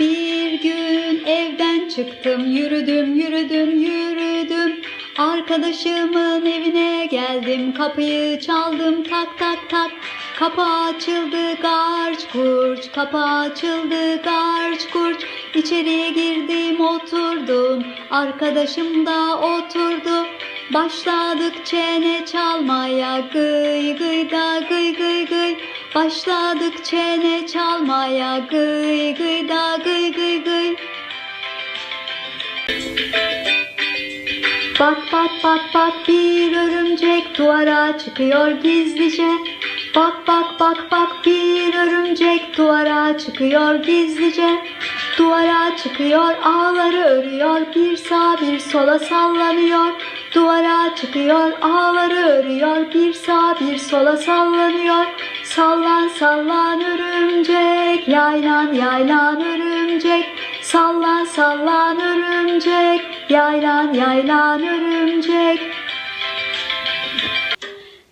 Bir gün evden çıktım yürüdüm yürüdüm yürüdüm. Arkadaşımın evine geldim kapıyı çaldım tak tak tak. Kapı açıldı garç kurç kapı açıldı garç kurç. İçeriye girdim oturdum arkadaşım da oturdu. Başladık çene çalmaya gıy gıy da gıy gıy gıy Başladık çene çalmaya gıy gıy da gıy gıy gıy. Bak bak bak bak bir örümcek duvara çıkıyor gizlice. Bak bak bak bak bir örümcek duvara çıkıyor gizlice. Duvara çıkıyor ağları örüyor bir sağa bir sola sallanıyor. Duvara çıkıyor ağları örüyor bir sağa bir sola sallanıyor Sallan sallan örümcek yaylan yaylan örümcek. Sallan sallan örümcek yaylan yaylan örümcek.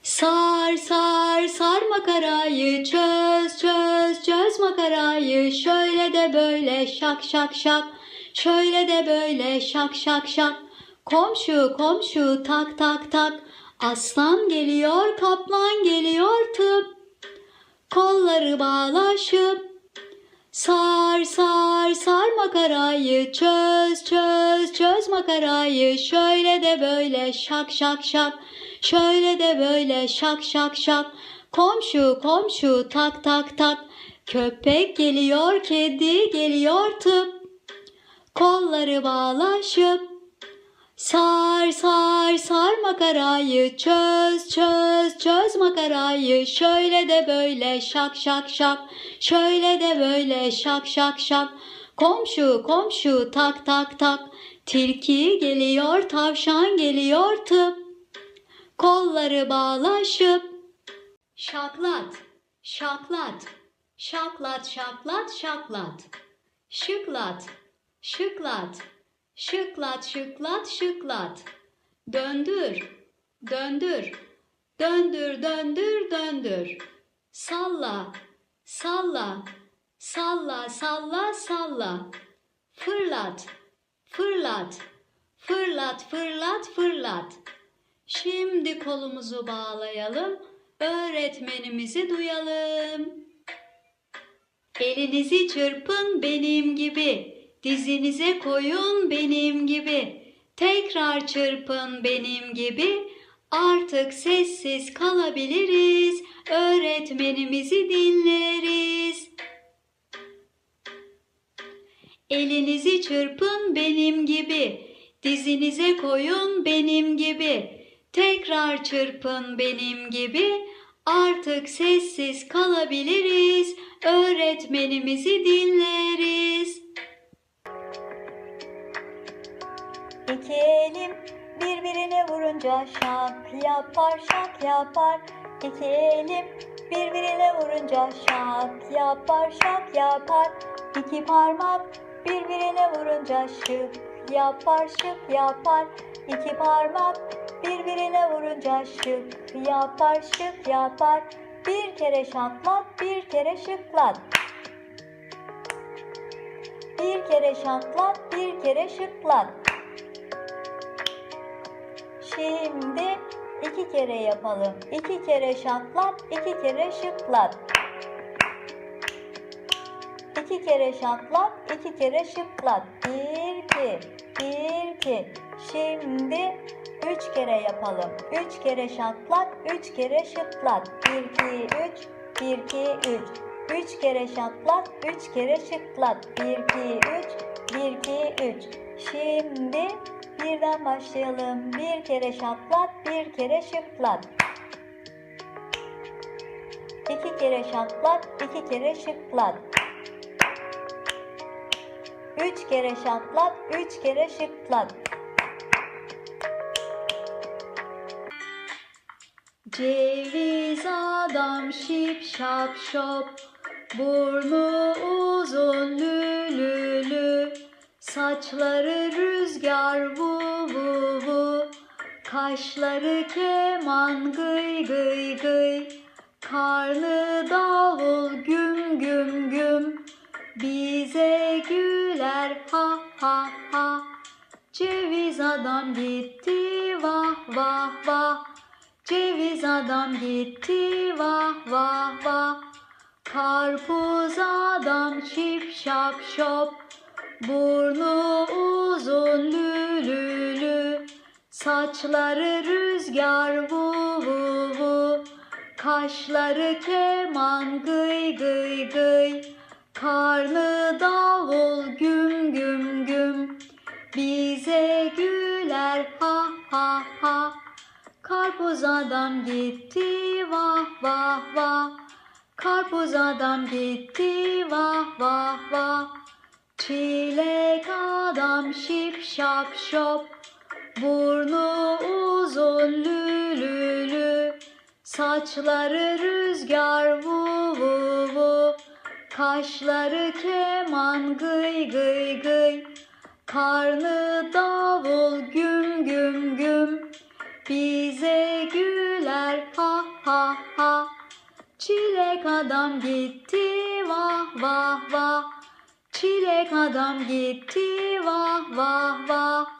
Sar sar sar makarayı çöz çöz çöz makarayı. Şöyle de böyle şak şak şak. Şöyle de böyle şak şak şak. Komşu komşu tak tak tak. Aslan geliyor kaplan geliyor tıp kolları bağlaşıp Sar sar sar makarayı çöz çöz çöz makarayı. Şöyle de böyle şak şak şak. Şöyle de böyle şak şak şak. Komşu komşu tak tak tak. Köpek geliyor kedi geliyor tıp. Kolları bağlaşıp Sar sar sar makarayı çöz çöz çöz makarayı. Şöyle de böyle şak şak şak. Şöyle de böyle şak şak şak. Komşu komşu tak tak tak. Tilki geliyor tavşan geliyor tıp. Kolları bağlaşıp şaklat şaklat. Şaklat şaklat şaklat. Şıklat şıklat Şıklat şıklat şıklat. Döndür, döndür, döndür döndür döndür. Salla, salla, salla salla salla. Fırlat, fırlat, fırlat fırlat fırlat. Şimdi kolumuzu bağlayalım, öğretmenimizi duyalım. Elinizi çırpın benim gibi. Dizinize koyun benim gibi. Tekrar çırpın benim gibi. Artık sessiz kalabiliriz. Öğretmenimizi dinleriz. Elinizi çırpın benim gibi. Dizinize koyun benim gibi. Tekrar çırpın benim gibi. Artık sessiz kalabiliriz. Öğretmenimizi dinleriz. İki elim birbirine vurunca şak yapar şak yapar. İki elim birbirine vurunca şak yapar şak yapar. İki parmak birbirine vurunca şık yapar şık yapar. İki parmak birbirine vurunca şık yapar şık yapar. Bir kere şaklat bir kere şıklat. Bir kere şaklat bir kere şıklat. Şimdi iki kere yapalım. İki kere şaklat, iki kere şıklat. İki kere şaklat, iki kere şıklat. Bir, iki, bir, iki. Şimdi üç kere yapalım. Üç kere şaklat, üç kere şıklat. Bir, iki, üç, bir, iki, üç. Üç kere şaklat, üç kere şıklat. Bir, iki, üç, bir, iki, üç. Şimdi birden başlayalım. Bir kere şaklat, bir kere şıklat. İki kere şaklat, iki kere şıklat. Üç kere şaklat, üç kere şıklat. Ceviz adam şip şap şop Burnu uzun lülülü Saçları rüzgar vu vu vu Kaşları keman gıy gıy gıy Karnı davul güm güm güm bize güler ha ha ha. Ceviz adam gitti vah vah vah. Ceviz adam gitti vah vah vah. Karpuz adam şip şap şop. Burnu uzun lülülü. Saçları rüzgar vu vu vu. Kaşları keman gıy gıy gıy. Karnı davul güm güm güm. Bize güler ha ha ha. Karpuz adam gitti vah vah vah. Karpuz adam gitti vah vah vah. Çilek adam şip şap şop. Burnu uzun lülülü. Saçları rüzgar vu vu vu. Kaşları keman gıy gıy gıy. Karnı davul güm güm güm. Bize güler ha ha ha. Çilek adam gitti vah vah vah. Çilek adam gitti vah vah vah.